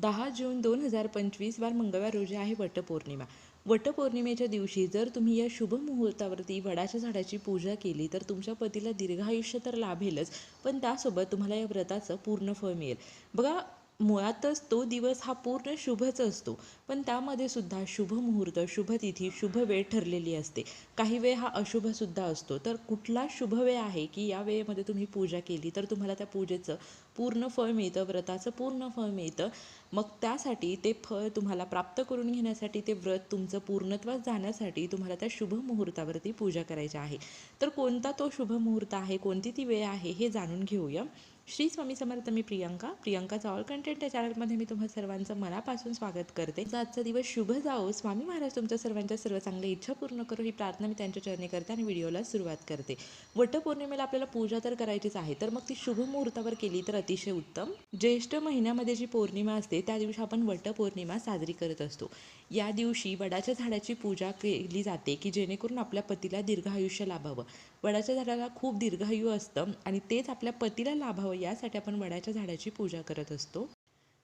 दहा जून दोन हजार पंचवीस वार मंगळवार रोजी आहे वटपौर्णिमा. वटपौर्णिमेच्या दिवशी जर तुम्ही या शुभ मुहूर्तावरती वडाच्या झाडाची पूजा केली तर तुमच्या पतीला दीर्घायुष्य तर लाभेलच पण त्यासोबत तुम्हाला या व्रताचं पूर्ण फळ मिळेल. बघा मुळातच तो दिवस हा पूर्ण शुभच असतो. पण त्यामध्ये सुद्धा शुभ मुहूर्त शुभ तिथी शुभ वेळ ठरलेली असते. काही वेळ हा अशुभसुद्धा असतो. तर कुठला शुभ वेळ आहे की या वेळेमध्ये तुम्ही पूजा केली तर तुम्हाला त्या पूजेचं पूर्ण फळ मिळतं व्रताचं पूर्ण फळ मिळतं. मग त्यासाठी ते फळ तुम्हाला प्राप्त करून घेण्यासाठी ते व्रत तुमचं पूर्णत्वास जाण्यासाठी तुम्हाला त्या शुभ मुहूर्तावरती पूजा करायची आहे. तर कोणता तो शुभ मुहूर्त आहे कोणती ती वेळ आहे हे जाणून घेऊया. श्री स्वामी समर्थ मी प्रियंका. प्रियंकाचा ऑल कंटेंट या चॅनलमध्ये मी तुम्हा सर्वांचं मनापासून स्वागत करते. आजचा दिवस शुभ जाओ स्वामी महाराज तुमच्या सर्वांच्या सर्व चांगल्या इच्छा पूर्ण करू ही प्रार्थना मी त्यांच्या चरणी करते आणि व्हिडिओला सुरुवात करते. वटपौर्णिमेला आपल्याला पूजा तर करायचीच आहे. तर मग ती शुभ मुहूर्तावर केली तर अतिशय उत्तम. ज्येष्ठ महिन्यामध्ये जी पौर्णिमा असते त्या दिवशी आपण वटपौर्णिमा साजरी करत असतो. या दिवशी वडाच्या झाडाची पूजा केली जाते की जेणेकरून आपल्या पतीला दीर्घ आयुष्य लाभावं. वडाच्या झाडाला खूप दीर्घायू असतं आणि तेच आपल्या पतीला लाभावं यासाठी आपण वडाच्या झाडाची पूजा करत असतो.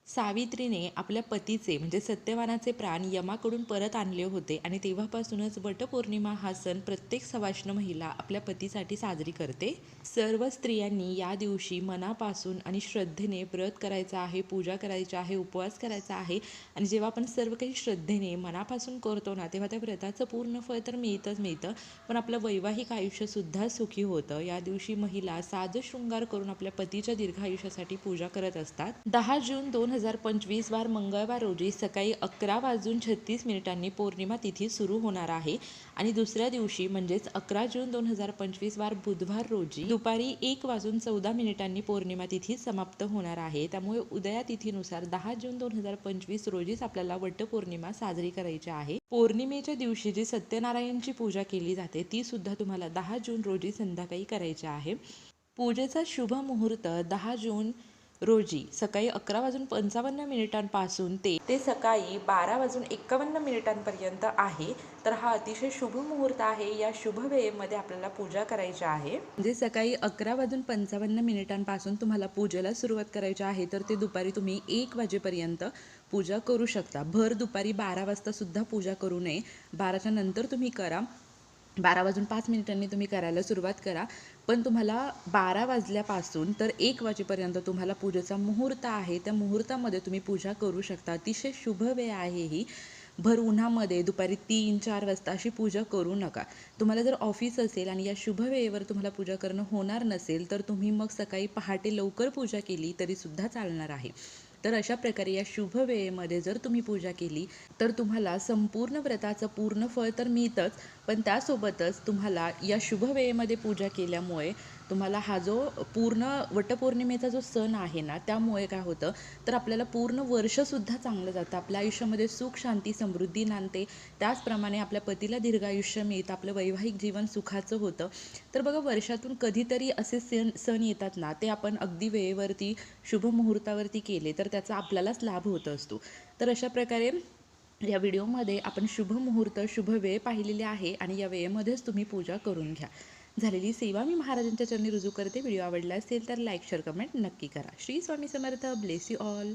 सावित्रीने आपल्या पतीचे म्हणजे सत्यवानाचे प्राण यमाकडून परत आणले होते आणि तेव्हापासूनच वटपौर्णिमा हा सण प्रत्येक सवाष्ण महिला आपल्या पतीसाठी साजरी करते. सर्व स्त्रियांनी या दिवशी मनापासून आणि श्रद्धेने व्रत करायचं आहे पूजा करायची आहे उपवास करायचा आहे आणि जेव्हा आपण सर्व काही श्रद्धेने मनापासून करतो ना तेव्हा त्या व्रताचं पूर्ण फळ तर मिळतंच मिळतं. पण आपलं वैवाहिक आयुष्यसुद्धा सुखी होतं. या दिवशी महिला साज शृंगार करून आपल्या पतीच्या दीर्घायुष्यासाठी पूजा करत असतात. दहा जून दोन हजार पंचवीस वार मंगळवार रोजी सकाळी अकरा वाजून छत्तीस मिनिटांनी पौर्णिमा तिथी सुरू होणार आहे. आणि दुसऱ्या दिवशी म्हणजेच अकरा जून दोन हजार पंचवीस वार बुधवार रोजी दुपारी एक वाजून चौदा मिनिटांनी पौर्णिमा तिथी समाप्त होणार आहे. त्यामुळे उदया तिथीनुसार दहा जून दोन हजार पंचवीस रोजीच आपल्याला वटपौर्णिमा साजरी करायची आहे. पौर्णिमेच्या दिवशी जी सत्यनारायणची पूजा केली जाते ती सुद्धा तुम्हाला दहा जून रोजी संध्याकाळी करायची आहे. पूजेचा शुभ मुहूर्त दहा जून रोजी सकाळी अकरा वाजून पंचावन्न मिनिटांपासून ते ते सकाळी बारा वाजून एकावन्न मिनिटांपर्यंत आहे. तर हा अतिशय शुभ मुहूर्त आहे. या शुभ वेळेमध्ये आपल्याला पूजा करायची आहे. म्हणजे सकाळी अकरा वाजून पंचावन्न मिनिटांपासून तुम्हाला पूजेला सुरुवात करायची आहे. तर ते दुपारी तुम्ही एक वाजेपर्यंत पूजा करू शकता. भर दुपारी बारा वाजता सुद्धा पूजा करू नये. बाराच्या नंतर तुम्ही करा. बारा वाजून पाच मिनिटांनी तुम्ही करायला सुरुवात करा. पण तुम्हाला बारा वाजल्यापासून तर एक वाजेपर्यंत तुम्हाला पूजेचा मुहूर्त आहे. त्या मुहूर्तामध्ये तुम्ही पूजा करू शकता. अतिशय शुभ वेळ आहे ही. भर उन्हामध्ये दुपारी तीन चार वाजता अशी पूजा करू नका. तुम्हाला जर ऑफिस असेल आणि या शुभ वेळेवर तुम्हाला पूजा करणं होणार नसेल तर तुम्ही मग सकाळी पहाटे लवकर पूजा केली तरीसुद्धा चालणार आहे. तर अशा प्रकारे या शुभ वेळेमध्ये जर तुम्ही पूजा केली तर तुम्हाला संपूर्ण व्रताचं पूर्ण फळ तर मिळतंच पण त्यासोबतच तुम्हाला या शुभ वेळेमध्ये पूजा केल्यामुळे तुम्हाला हा जो पूर्ण वटपौर्णिमेचा जो सण आहे ना त्यामुळे काय होतं तर आपल्याला पूर्ण वर्षसुद्धा चांगलं जातं. आपल्या आयुष्यामध्ये सुख शांती समृद्धी नांदते. त्याचप्रमाणे आपल्या पतीला दीर्घायुष्य मिळतं आपलं वैवाहिक जीवन सुखाचं होतं. तर बघा वर्षातून कधीतरी असे सण सण येतात ना ते आपण अगदी वेळेवरती शुभ मुहूर्तावरती केले तर त्याचा आपल्यालाच लाभ होत असतो. तर अशा प्रकारे या व्हिडिओमध्ये आपण शुभ मुहूर्त शुभ वेळ पाहिलेली आहे आणि या वेळेमध्येच तुम्ही पूजा करून घ्या. झालेली सेवा मी महाराजांच्या चरणी रुजू करते. व्हिडिओ आवडला असेल तर लाईक शेअर कमेंट नक्की करा. Shri Swami Samarth. Bless you all.